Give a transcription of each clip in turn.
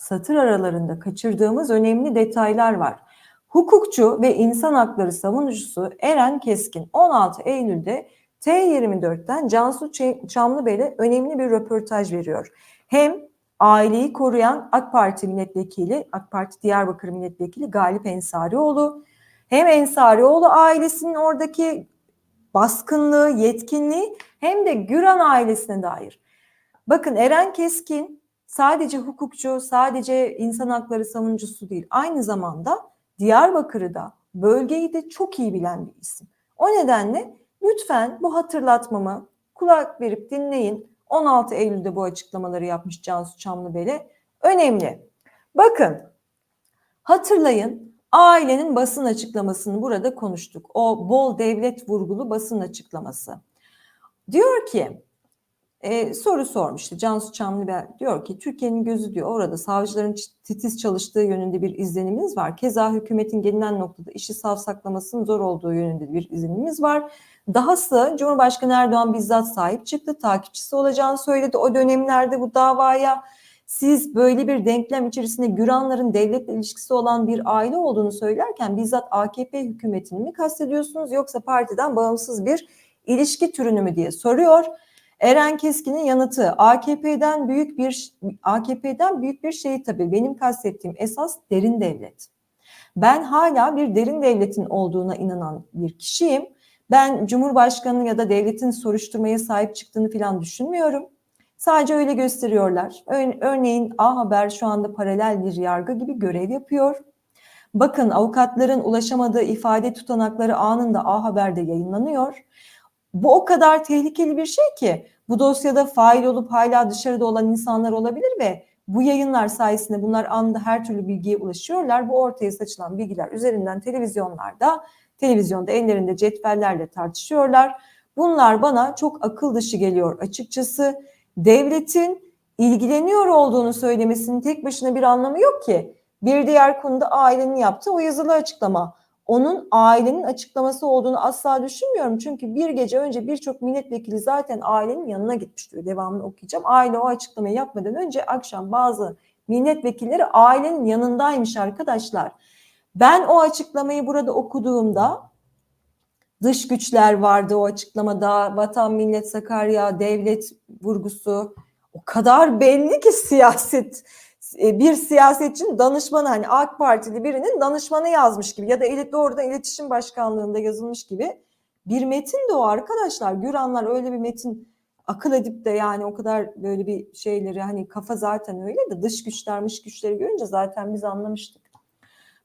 satır aralarında kaçırdığımız önemli detaylar var. Hukukçu ve insan hakları savunucusu Eren Keskin 16 Eylül'de T24'ten Cansu Çamlıbel'e önemli bir röportaj veriyor. Hem aileyi koruyan AK Parti milletvekili, AK Parti Diyarbakır milletvekili Galip Ensarioğlu, hem Ensarioğlu ailesinin oradaki baskınlığı, yetkinliği hem de Güran ailesine dair. Bakın Eren Keskin sadece hukukçu, sadece insan hakları savunucusu değil. Aynı zamanda Diyarbakır'ı da bölgeyi de çok iyi bilen bir isim. O nedenle lütfen bu hatırlatmamı kulak verip dinleyin. 16 Eylül'de bu açıklamaları yapmış Cansu Çamlıbel'e. Önemli. Bakın hatırlayın ailenin basın açıklamasını burada konuştuk. O bol devlet vurgulu basın açıklaması. Diyor ki e, soru sormuştu Cansu Çamlıbel diyor ki Türkiye'nin gözü diyor orada savcıların titiz çalıştığı yönünde bir izlenimimiz var. Keza hükümetin gelinen noktada işi savsaklamasının zor olduğu yönünde bir izlenimimiz var. Dahası Cumhurbaşkanı Erdoğan bizzat sahip çıktı, takipçisi olacağını söyledi o dönemlerde bu davaya. Siz böyle bir denklem içerisinde Güranların devletle ilişkisi olan bir aile olduğunu söylerken bizzat AKP hükümetini mi kastediyorsunuz yoksa partiden bağımsız bir ilişki türünü mü diye soruyor. Eren Keskin'in yanıtı AKP'den büyük bir AKP'den büyük bir şey tabii benim kastettiğim esas derin devlet. Ben hala bir derin devletin olduğuna inanan bir kişiyim. Ben Cumhurbaşkanı ya da devletin soruşturmaya sahip çıktığını falan düşünmüyorum. Sadece öyle gösteriyorlar. Ör- Örneğin A Haber şu anda paralel bir yargı gibi görev yapıyor. Bakın avukatların ulaşamadığı ifade tutanakları anında A Haber'de yayınlanıyor. Bu o kadar tehlikeli bir şey ki bu dosyada fail olup hala dışarıda olan insanlar olabilir ve bu yayınlar sayesinde bunlar anında her türlü bilgiye ulaşıyorlar. Bu ortaya saçılan bilgiler üzerinden televizyonlarda, televizyonda ellerinde cetvellerle tartışıyorlar. Bunlar bana çok akıl dışı geliyor açıkçası. Devletin ilgileniyor olduğunu söylemesinin tek başına bir anlamı yok ki. Bir diğer konuda ailenin yaptığı o yazılı açıklama onun ailenin açıklaması olduğunu asla düşünmüyorum. Çünkü bir gece önce birçok milletvekili zaten ailenin yanına gitmiş diyor. Devamını okuyacağım. Aile o açıklamayı yapmadan önce akşam bazı milletvekilleri ailenin yanındaymış arkadaşlar. Ben o açıklamayı burada okuduğumda dış güçler vardı o açıklamada. Vatan, millet, Sakarya, devlet vurgusu. O kadar belli ki siyaset bir siyasetçinin danışmanı hani AK Partili birinin danışmanı yazmış gibi ya da ilet doğrudan iletişim başkanlığında yazılmış gibi bir metin de o arkadaşlar. Güranlar öyle bir metin akıl edip de yani o kadar böyle bir şeyleri hani kafa zaten öyle de dış güçlermiş güçleri görünce zaten biz anlamıştık.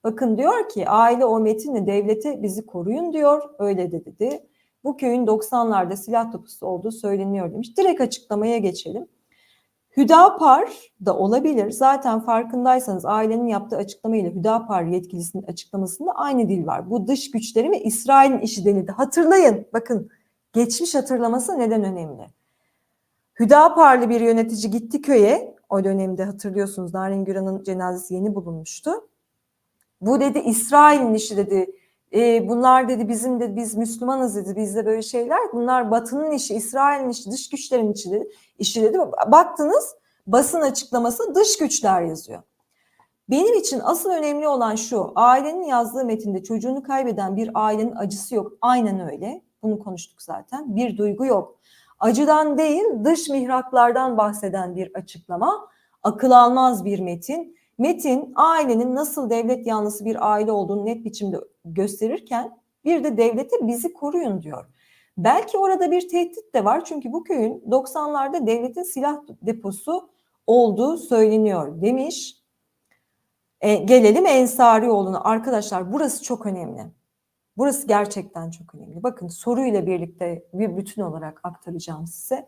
Bakın diyor ki aile o metinle devlete bizi koruyun diyor. Öyle de dedi. Bu köyün 90'larda silah topusu olduğu söyleniyor demiş. Direkt açıklamaya geçelim. Hüdapar da olabilir. Zaten farkındaysanız ailenin yaptığı açıklamayla Hüdapar yetkilisinin açıklamasında aynı dil var. Bu dış güçlerin ve İsrail'in işi denildi. Hatırlayın bakın geçmiş hatırlaması neden önemli. Hüdaparlı bir yönetici gitti köye. O dönemde hatırlıyorsunuz Narin Güran'ın cenazesi yeni bulunmuştu. Bu dedi İsrail'in işi dedi. E, bunlar dedi bizim de biz Müslümanız dedi. Bizde böyle şeyler. Bunlar Batı'nın işi, İsrail'in işi, dış güçlerin işi dedi. İşi dedi. Baktınız basın açıklaması dış güçler yazıyor. Benim için asıl önemli olan şu. Ailenin yazdığı metinde çocuğunu kaybeden bir ailenin acısı yok. Aynen öyle. Bunu konuştuk zaten. Bir duygu yok. Acıdan değil dış mihraklardan bahseden bir açıklama. Akıl almaz bir metin. Metin ailenin nasıl devlet yanlısı bir aile olduğunu net biçimde gösterirken bir de devlete bizi koruyun diyor. Belki orada bir tehdit de var çünkü bu köyün 90'larda devletin silah deposu olduğu söyleniyor demiş. E, gelelim Ensarioğlu'na. Arkadaşlar burası çok önemli. Burası gerçekten çok önemli. Bakın soruyla birlikte bir bütün olarak aktaracağım size.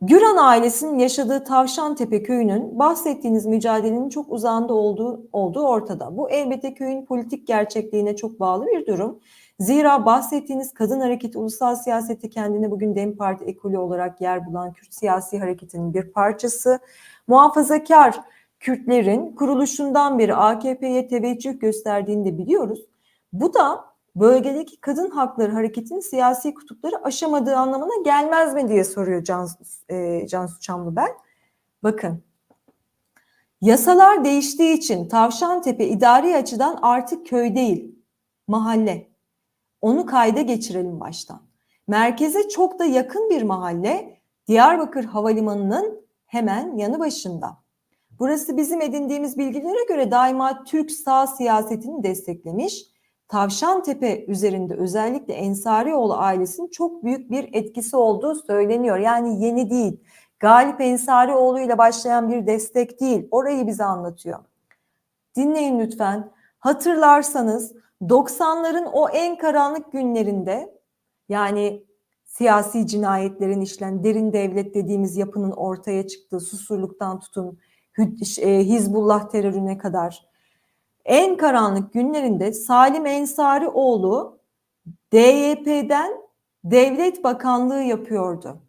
Güran ailesinin yaşadığı Tavşantepe köyünün bahsettiğiniz mücadelenin çok uzağında olduğu, olduğu ortada. Bu elbette köyün politik gerçekliğine çok bağlı bir durum. Zira bahsettiğiniz kadın hareketi ulusal siyasette kendine bugün Dem Parti ekolü olarak yer bulan Kürt siyasi hareketinin bir parçası. Muhafazakar Kürtlerin kuruluşundan beri AKP'ye teveccüh gösterdiğini de biliyoruz. Bu da bölgedeki kadın hakları hareketinin siyasi kutupları aşamadığı anlamına gelmez mi diye soruyor e, Cansu Çamlıbel. Bakın Yasalar değiştiği için Tavşantepe idari açıdan artık köy değil, mahalle. Onu kayda geçirelim baştan. Merkeze çok da yakın bir mahalle Diyarbakır Havalimanı'nın hemen yanı başında. Burası bizim edindiğimiz bilgilere göre daima Türk sağ siyasetini desteklemiş. Tavşantepe üzerinde özellikle Ensarioğlu ailesinin çok büyük bir etkisi olduğu söyleniyor. Yani yeni değil. Galip Ensarioğlu ile başlayan bir destek değil. Orayı bize anlatıyor. Dinleyin lütfen. Hatırlarsanız 90'ların o en karanlık günlerinde yani siyasi cinayetlerin işlen derin devlet dediğimiz yapının ortaya çıktığı susurluktan tutun e, Hizbullah terörüne kadar en karanlık günlerinde Salim Ensarioğlu DYP'den devlet bakanlığı yapıyordu.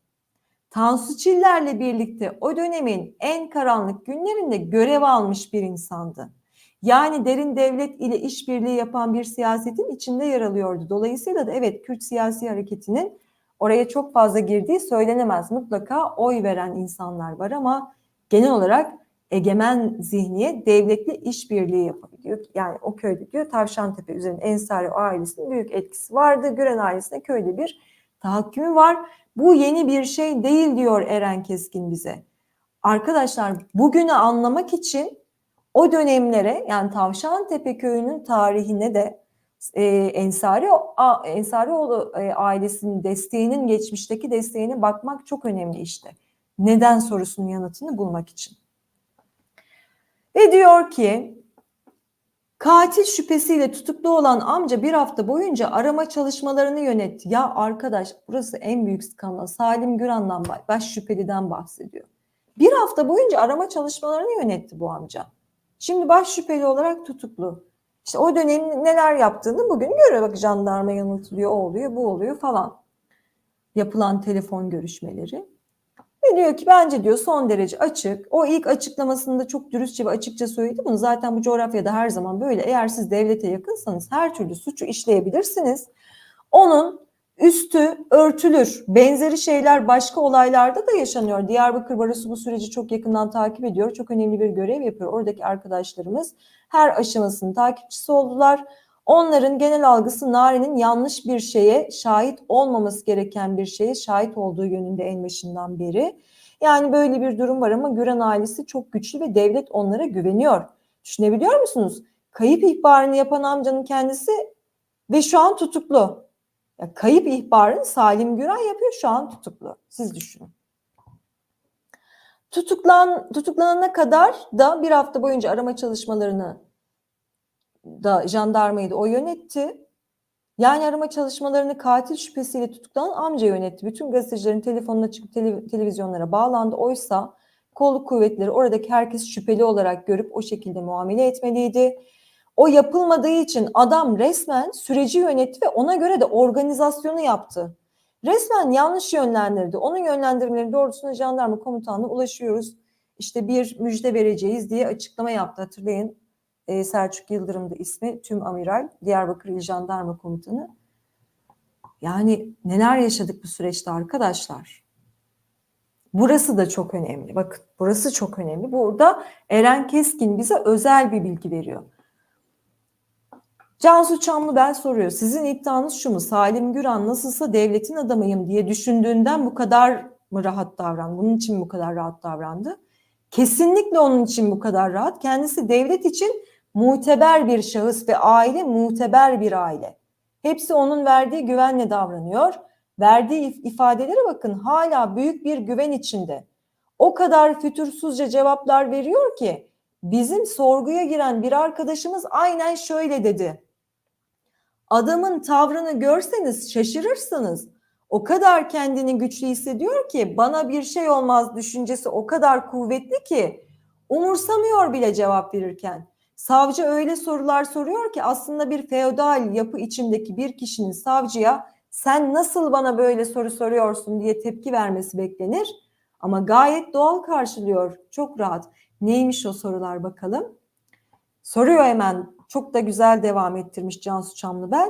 Tansu Çiller'le birlikte o dönemin en karanlık günlerinde görev almış bir insandı. Yani derin devlet ile işbirliği yapan bir siyasetin içinde yer alıyordu. Dolayısıyla da evet Kürt siyasi hareketinin oraya çok fazla girdiği söylenemez. Mutlaka oy veren insanlar var ama genel olarak egemen zihniyet devletle işbirliği yapabiliyor. Yani o köyde diyor Tavşantepe üzerinde Ensari ailesinin büyük etkisi vardı. Gören ailesine köyde bir tahakkümü var. Bu yeni bir şey değil diyor Eren Keskin bize. Arkadaşlar bugünü anlamak için o dönemlere yani Tavşantepe köyünün tarihine de e, Ensari Ensarioğlu e, ailesinin desteğinin geçmişteki desteğine bakmak çok önemli işte. Neden sorusunun yanıtını bulmak için. Ve diyor ki katil şüphesiyle tutuklu olan amca bir hafta boyunca arama çalışmalarını yönetti. Ya arkadaş burası en büyük skandal. Salim Güran'dan baş şüpheliden bahsediyor. Bir hafta boyunca arama çalışmalarını yönetti bu amca. Şimdi baş şüpheli olarak tutuklu. İşte o dönem neler yaptığını bugün görüyor. Bak jandarma yanıltılıyor, o oluyor, bu oluyor falan. Yapılan telefon görüşmeleri. Ve diyor ki bence diyor son derece açık. O ilk açıklamasında çok dürüstçe ve açıkça söyledi bunu. Zaten bu coğrafyada her zaman böyle. Eğer siz devlete yakınsanız her türlü suçu işleyebilirsiniz. Onun üstü örtülür. Benzeri şeyler başka olaylarda da yaşanıyor. Diyarbakır Barosu bu süreci çok yakından takip ediyor. Çok önemli bir görev yapıyor. Oradaki arkadaşlarımız her aşamasının takipçisi oldular. Onların genel algısı Nari'nin yanlış bir şeye şahit olmaması gereken bir şeye şahit olduğu yönünde en başından beri. Yani böyle bir durum var ama Güran ailesi çok güçlü ve devlet onlara güveniyor. Düşünebiliyor musunuz? Kayıp ihbarını yapan amcanın kendisi ve şu an tutuklu. Ya kayıp ihbarını Salim Güran yapıyor şu an tutuklu. Siz düşünün. Tutuklan, tutuklanana kadar da bir hafta boyunca arama çalışmalarını da jandarmayı da o yönetti. Yani arama çalışmalarını katil şüphesiyle tutuklanan amca yönetti. Bütün gazetecilerin telefonuna çıkıp tele, televizyonlara bağlandı. Oysa kolluk kuvvetleri oradaki herkes şüpheli olarak görüp o şekilde muamele etmeliydi. O yapılmadığı için adam resmen süreci yönetti ve ona göre de organizasyonu yaptı. Resmen yanlış yönlendirdi. Onun yönlendirmeleri doğrultusunda jandarma komutanına ulaşıyoruz. İşte bir müjde vereceğiz diye açıklama yaptı hatırlayın. Ee, Selçuk Yıldırım'dı ismi. Tüm amiral Diyarbakır İl Jandarma Komutanı. Yani neler yaşadık bu süreçte arkadaşlar. Burası da çok önemli. Bakın burası çok önemli. Burada Eren Keskin bize özel bir bilgi veriyor. Cansu Çamlıbel soruyor. Sizin iddianız şu mu? Salim Güran nasılsa devletin adamıyım diye düşündüğünden bu kadar mı rahat davrandı? Bunun için mi bu kadar rahat davrandı? Kesinlikle onun için bu kadar rahat. Kendisi devlet için muteber bir şahıs ve aile muteber bir aile. Hepsi onun verdiği güvenle davranıyor. Verdiği ifadelere bakın hala büyük bir güven içinde. O kadar fütursuzca cevaplar veriyor ki bizim sorguya giren bir arkadaşımız aynen şöyle dedi. Adamın tavrını görseniz şaşırırsınız. O kadar kendini güçlü hissediyor ki bana bir şey olmaz düşüncesi o kadar kuvvetli ki umursamıyor bile cevap verirken. Savcı öyle sorular soruyor ki aslında bir feodal yapı içindeki bir kişinin savcıya sen nasıl bana böyle soru soruyorsun diye tepki vermesi beklenir. Ama gayet doğal karşılıyor. Çok rahat. Neymiş o sorular bakalım. Soruyor hemen çok da güzel devam ettirmiş Cansu Çamlıbel.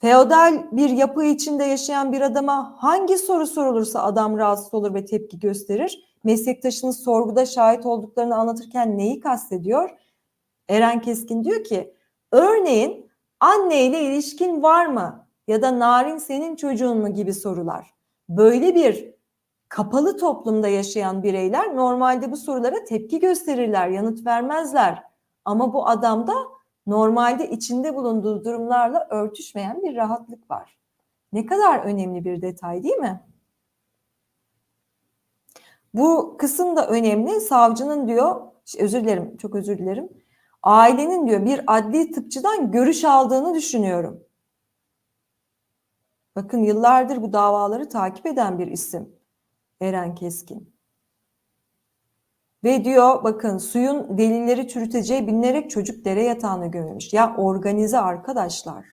Feodal bir yapı içinde yaşayan bir adama hangi soru sorulursa adam rahatsız olur ve tepki gösterir. meslektaşınız sorguda şahit olduklarını anlatırken neyi kastediyor? Eren Keskin diyor ki örneğin anneyle ilişkin var mı? Ya da Narin senin çocuğun mu gibi sorular. Böyle bir kapalı toplumda yaşayan bireyler normalde bu sorulara tepki gösterirler, yanıt vermezler. Ama bu adamda normalde içinde bulunduğu durumlarla örtüşmeyen bir rahatlık var. Ne kadar önemli bir detay değil mi? Bu kısım da önemli. Savcının diyor, özür dilerim, çok özür dilerim. Ailenin diyor bir adli tıpçıdan görüş aldığını düşünüyorum. Bakın yıllardır bu davaları takip eden bir isim. Eren Keskin. Ve diyor bakın suyun delilleri çürüteceği bilinerek çocuk dere yatağına gömülmüş. Ya organize arkadaşlar.